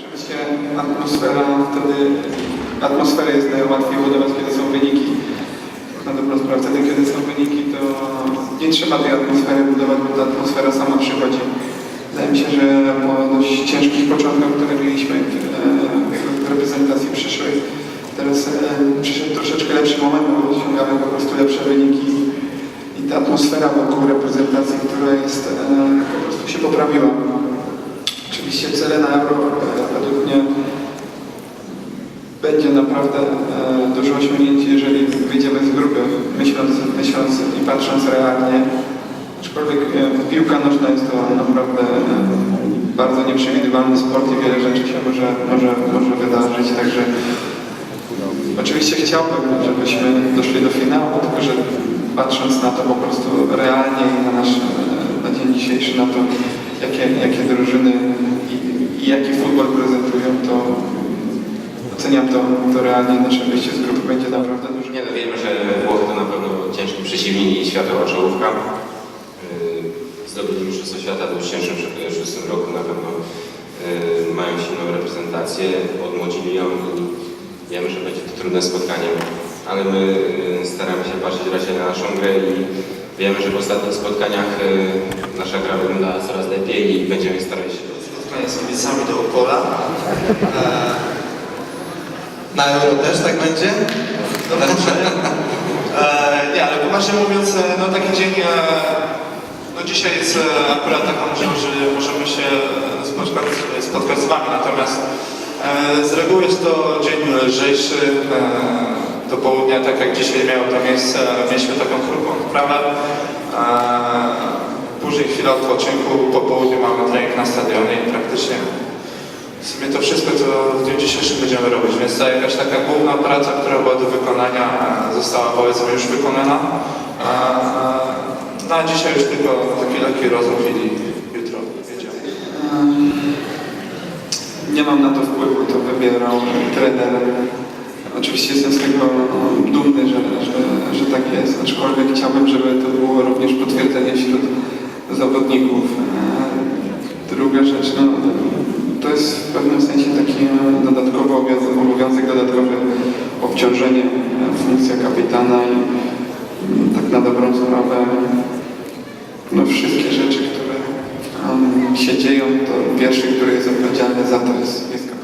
Oczywiście atmosfera wtedy, atmosferę jest najłatwiej budować, kiedy są wyniki. Na dobrą sprawę, wtedy, kiedy są wyniki, to nie trzeba tej atmosfery budować, bo ta atmosfera sama przychodzi. Wydaje mi się, że po dość ciężkich początkach, które mieliśmy w, e, w reprezentacji przyszłej, teraz e, przyszedł troszeczkę lepszy moment, bo osiągamy po prostu lepsze wyniki i ta atmosfera wokół reprezentacji, która jest, e, po prostu się poprawiła. Oczywiście cele na Euro e, według mnie będzie naprawdę e, duże osiągnięcie, jeżeli wyjdziemy z grupy, myśląc, myśląc i patrząc realnie. Aczkolwiek e, piłka nożna jest to naprawdę bardzo nieprzewidywalny sport i wiele rzeczy się może, może, może wydarzyć, także oczywiście chciałbym, żebyśmy doszli do finału, tylko że patrząc na to po prostu realnie i na nasz, na dzień dzisiejszy, na to jakie, jakie drużyny i, i jaki futbol prezentują, to oceniam to, to realnie nasze wyjście z grupy będzie naprawdę duże. Nie no, wiemy, że Włochy to na pewno ciężki przeciwnik i światowa czołówka. Yy, Zdobyli Mistrzostwo Świata w 2006 roku, na pewno yy, mają silną reprezentację, odmłodzili ją i wiemy, że będzie to trudne spotkanie. Ale my yy, staramy się patrzeć raczej na naszą grę i wiemy, że w ostatnich spotkaniach yy, nasza gra wygląda coraz lepiej i będziemy starali się spotkanie z kibicami do Opola. E, na Euro też tak będzie? No, może. E, nie, ale poważnie mówiąc, no taki dzień, e, no dzisiaj jest akurat taka możliwość, że możemy się spotkać, spotkać z Wami, natomiast z reguły jest to dzień lżejszy, do południa, tak jak dzisiaj miało to miejsce, mieliśmy taką krótką wprawę. E, Później chwilę odpoczynku, po południu mamy trening na stadionie i praktycznie w sumie to wszystko, co w dniu dzisiejszym będziemy robić, więc ta jakaś taka główna praca, która była do wykonania, została powiedzmy już wykonana. A, no dzisiaj już tylko taki lekki rozruch i jutro jedziemy. Nie mam na to wpływu, to wybierał trener. Oczywiście jestem z tego dumny, że, że, że tak jest, aczkolwiek chciałbym, żeby to było również potwierdzenie wśród zawodników. E, Druga rzecz, no, to jest w pewnym sensie taki e, dodatkowy obowiązek, obowiązek dodatkowe obciążenie, e, funkcja kapitana i mm, tak na dobrą sprawę no, wszystkie rzeczy, które um, się dzieją, to pierwszy, który jest odpowiedzialny za to jest, jest kapitan.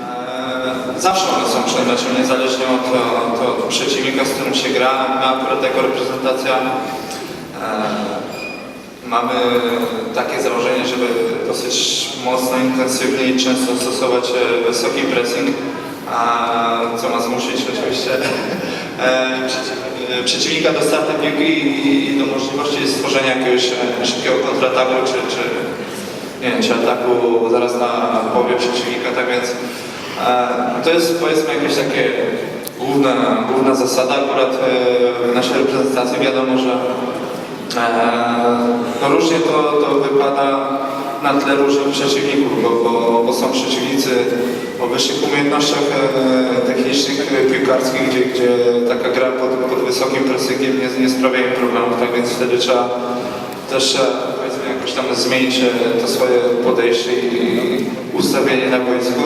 Zawsze one są przed meczem, niezależnie od, od, od przeciwnika, z którym się gra. My akurat jako reprezentacja eee, mamy takie założenie, żeby dosyć mocno, intensywnie i często stosować e, wysoki pressing, a co ma zmusić oczywiście e, e, przeciwnika do startu piłki i, i do możliwości stworzenia jakiegoś e, szybkiego kontrataku czy, czy nie wiem, czy ataku zaraz na połowie przeciwnika, tak więc e, to jest powiedzmy jakieś takie główna, główna zasada akurat e, naszej reprezentacji. Wiadomo, że e, no różnie to, to wypada na tle różnych przeciwników, bo, bo, bo są przeciwnicy o wyższych umiejętnościach e, technicznych, piłkarskich, gdzie, gdzie taka gra pod, pod wysokim presygiem nie, nie sprawia im problemów, tak więc wtedy trzeba też powiedzmy jakoś tam zmienić to swoje podejście i ustawienie na boisku.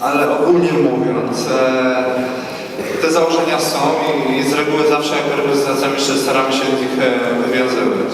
Ale ogólnie mówiąc, e, te założenia są i, z reguły zawsze jako reprezentacja myślę staramy się z nich e, wywiązywać.